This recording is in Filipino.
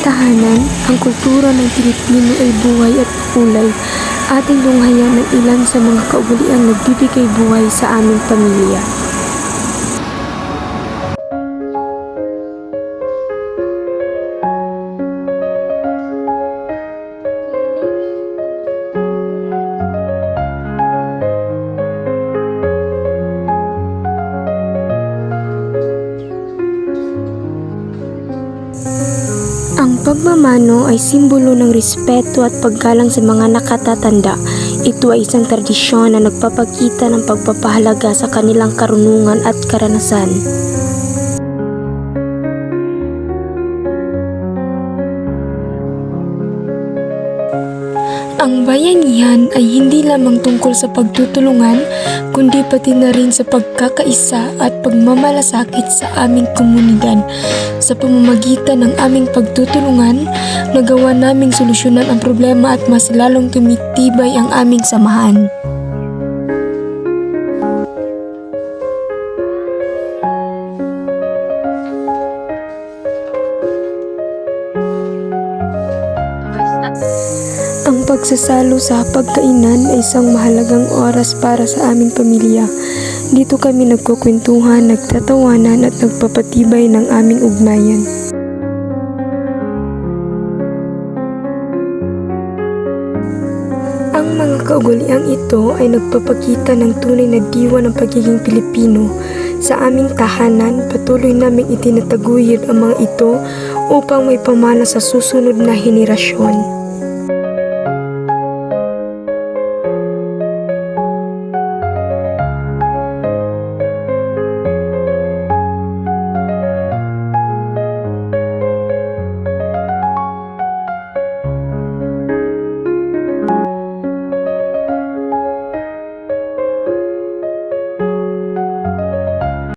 tahanan, ang kultura ng Pilipino ay buhay at kulay. Ating lunghayan ng ilan sa mga kaugaliang nagbibigay buhay sa aming pamilya. Pagmamano ay simbolo ng respeto at paggalang sa mga nakatatanda. Ito ay isang tradisyon na nagpapakita ng pagpapahalaga sa kanilang karunungan at karanasan. Ang bayanihan ay hindi lamang tungkol sa pagtutulungan, kundi pati na rin sa pagkakaisa at pagmamalasakit sa aming komunidad. Sa pamamagitan ng aming pagtutulungan, nagawa naming solusyonan ang problema at mas lalong tumitibay ang aming samahan. Ang pagsasalo sa pagkainan ay isang mahalagang oras para sa aming pamilya. Dito kami nagkukwentuhan, nagtatawanan at nagpapatibay ng aming ugnayan. Ang mga kaugaliang ito ay nagpapakita ng tunay na diwa ng pagiging Pilipino. Sa aming tahanan, patuloy naming itinataguyod ang mga ito upang may pamana sa susunod na henerasyon.